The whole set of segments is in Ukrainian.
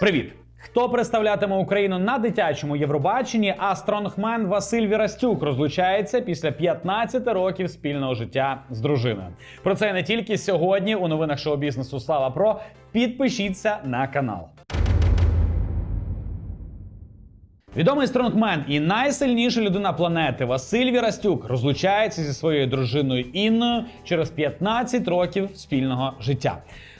Привіт! Хто представлятиме Україну на дитячому Євробаченні? А стронгмен Василь Вірастюк розлучається після 15 років спільного життя з дружиною. Про це не тільки сьогодні у новинах шоу-бізнесу Слава Про. Підпишіться на канал. Відомий стронгмен і найсильніша людина планети Василь Вірастюк розлучається зі своєю дружиною Інною через 15 років спільного життя.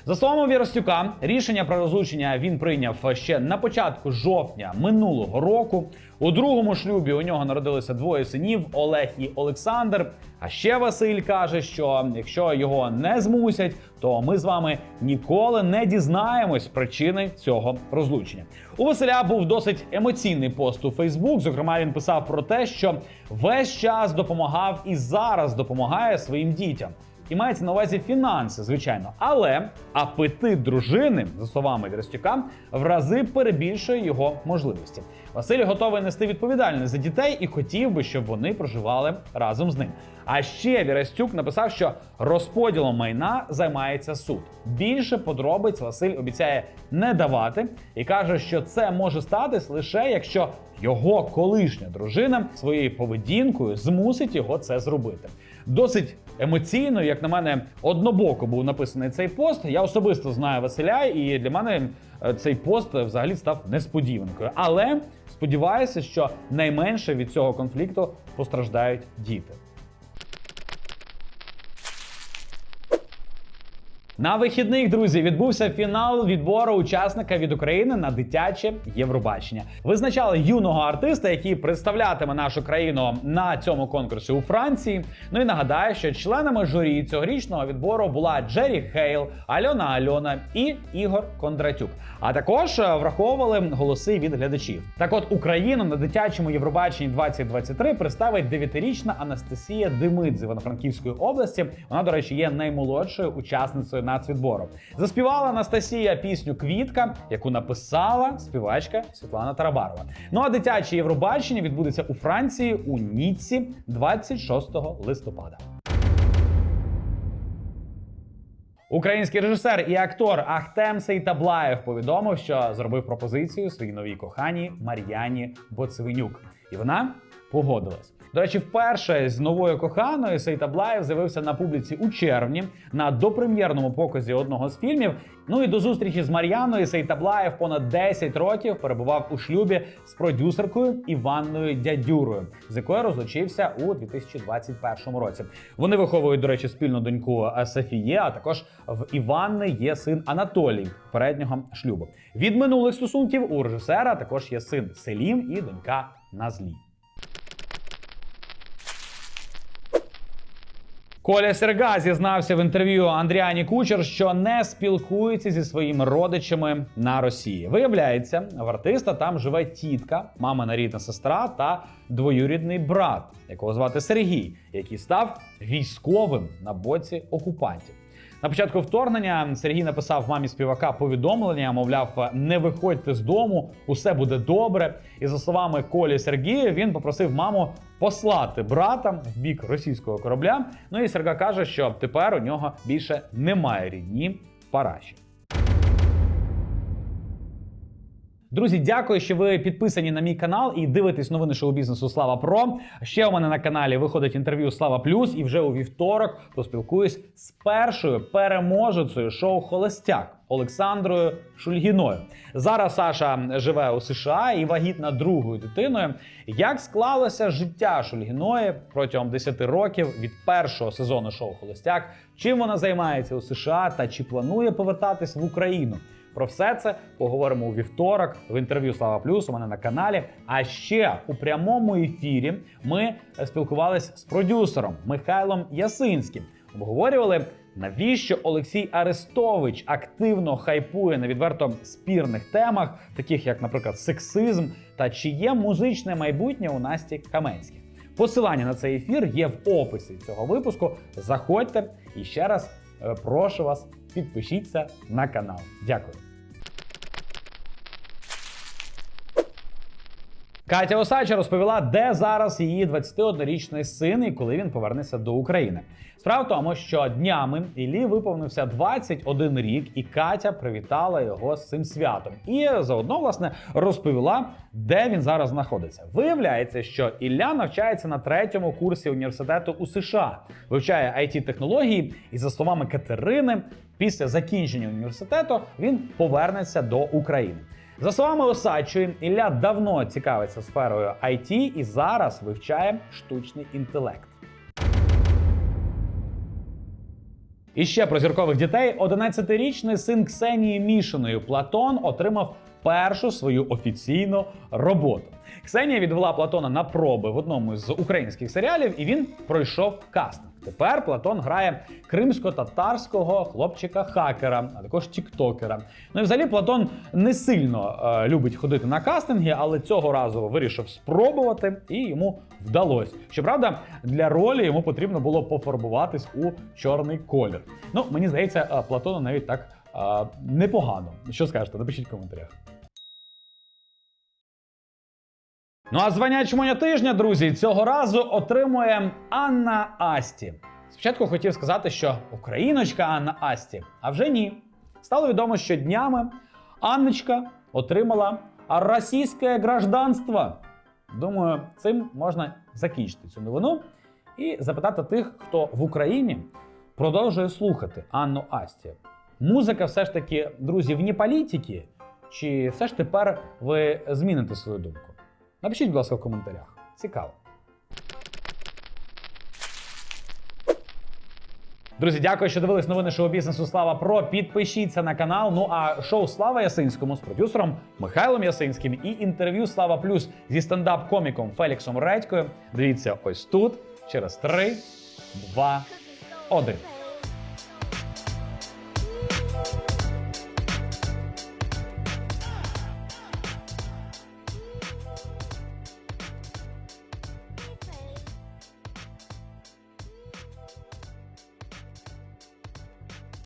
За словами Вірастюка, рішення про розлучення він прийняв ще на початку жовтня минулого року. У другому шлюбі у нього народилося двоє синів Олег і Олександр. А ще Василь каже, що якщо його не змусять, то ми з вами ніколи не дізнаємось причини цього розлучення. У Василя був досить емоційний пост у Фейсбук. Зокрема, він писав про те, що весь час допомагав і зараз допомагає своїм дітям. І мається на увазі фінанси, звичайно. Але апетит дружини, за словами Вірастюка, в рази перебільшує його можливості. Василь готовий нести відповідальність за дітей і хотів би, щоб вони проживали разом з ним. А ще Вірастюк написав, що розподілом майна займається суд. Більше подробиць Василь обіцяє не давати і каже, що це може статись лише якщо його колишня дружина своєю поведінкою змусить його це зробити. Досить емоційно, як на мене, однобоко був написаний цей пост. Я особисто знаю Василя, і для мене е, цей пост взагалі став несподіванкою. Але сподіваюся, що найменше від цього конфлікту постраждають діти. На вихідних, друзі, відбувся фінал відбору учасника від України на дитяче Євробачення. Визначали юного артиста, який представлятиме нашу країну на цьому конкурсі у Франції. Ну і нагадаю, що членами журі цьогорічного відбору була Джері Хейл, Альона Альона і Ігор Кондратюк. А також е, враховували голоси від глядачів. Так, от Україну на дитячому Євробаченні 2023 представить 9-річна Анастасія Демид з Івано-Франківської області. Вона, до речі, є наймолодшою учасницею нацвідбору. Заспівала Анастасія пісню Квітка, яку написала співачка Світлана Тарабарова. Ну а дитяче Євробачення відбудеться у Франції у Ніцці 26 листопада. Український режисер і актор Ахтем Сейтаблаєв повідомив, що зробив пропозицію своїй новій коханій Мар'яні Боцевенюк, і вона погодилась. До речі, вперше з новою коханою Сейтаблаєв з'явився на публіці у червні на допрем'єрному показі одного з фільмів. Ну і до зустрічі з Мар'яною Сейтаблаєв понад 10 років перебував у шлюбі з продюсеркою Іванною Дядюрою, з якою розлучився у 2021 році. Вони виховують, до речі, спільну доньку Софіє, а також в Іванни є син Анатолій переднього шлюбу. Від минулих стосунків у режисера також є син Селім і донька Назлі. Коля Серга зізнався в інтерв'ю Андріані Кучер, що не спілкується зі своїми родичами на Росії. Виявляється, в артиста там живе тітка, мамина рідна сестра та двоюрідний брат, якого звати Сергій, який став військовим на боці окупантів. На початку вторгнення Сергій написав мамі співака повідомлення, мовляв, не виходьте з дому, усе буде добре. І за словами Колі Сергія, він попросив маму послати брата в бік російського корабля. Ну і Серга каже, що тепер у нього більше немає рідні в Параші. Друзі, дякую, що ви підписані на мій канал і дивитесь новини шоу-бізнесу Слава Про. Ще у мене на каналі виходить інтерв'ю Слава Плюс, і вже у вівторок поспілкуюсь з першою переможецею шоу Холостяк Олександрою Шульгіною. Зараз Саша живе у США і вагітна другою дитиною. Як склалося життя Шульгіної протягом 10 років від першого сезону шоу Холостяк? Чим вона займається у США та чи планує повертатись в Україну? Про все це поговоримо у вівторок в інтерв'ю Слава Плюс у мене на каналі. А ще у прямому ефірі ми спілкувалися з продюсером Михайлом Ясинським. Обговорювали, навіщо Олексій Арестович активно хайпує на відверто спірних темах, таких як, наприклад, сексизм, та чи є музичне майбутнє у Насті Каменських. Посилання на цей ефір є в описі цього випуску. Заходьте і ще раз е, прошу вас, підпишіться на канал. Дякую. Катя Осача розповіла, де зараз її 21-річний син і коли він повернеться до України. Справа в тому, що днями Іллі виповнився 21 рік, і Катя привітала його з цим святом. І заодно, власне, розповіла, де він зараз знаходиться. Виявляється, що Ілля навчається на третьому курсі університету у США, вивчає it технології, і за словами Катерини, після закінчення університету він повернеться до України. За словами Осадчої, Ілля давно цікавиться сферою IT і зараз вивчає штучний інтелект. І ще про зіркових дітей: 11-річний син Ксенії Мішиної Платон отримав першу свою офіційну роботу. Ксенія відвела Платона на проби в одному з українських серіалів, і він пройшов кастинг. Тепер Платон грає кримсько-татарського хлопчика-хакера, а також тіктокера. Ну і взагалі Платон не сильно е, любить ходити на кастинги, але цього разу вирішив спробувати, і йому вдалося. Щоправда, для ролі йому потрібно було пофарбуватись у чорний колір. Ну, мені здається, е, Платону навіть так е, непогано. Що скажете? Напишіть в коментарях. Ну а звання чмоня тижня, друзі, цього разу отримує Анна Асті. Спочатку хотів сказати, що україночка Анна Асті, а вже ні. Стало відомо, що днями Анночка отримала російське гражданство. Думаю, цим можна закінчити цю новину і запитати тих, хто в Україні продовжує слухати Анну Асті. Музика все ж таки, друзі, вні політики, чи все ж тепер ви зміните свою думку? Напишіть, будь ласка, в коментарях. Цікаво. Друзі, дякую, що дивились новини шоу бізнесу Слава Про. Підпишіться на канал. Ну а шоу Слава Ясинському з продюсером Михайлом Ясинським і інтерв'ю Слава Плюс зі стендап-коміком Феліксом Редькою. Дивіться ось тут через 3, 2, 1.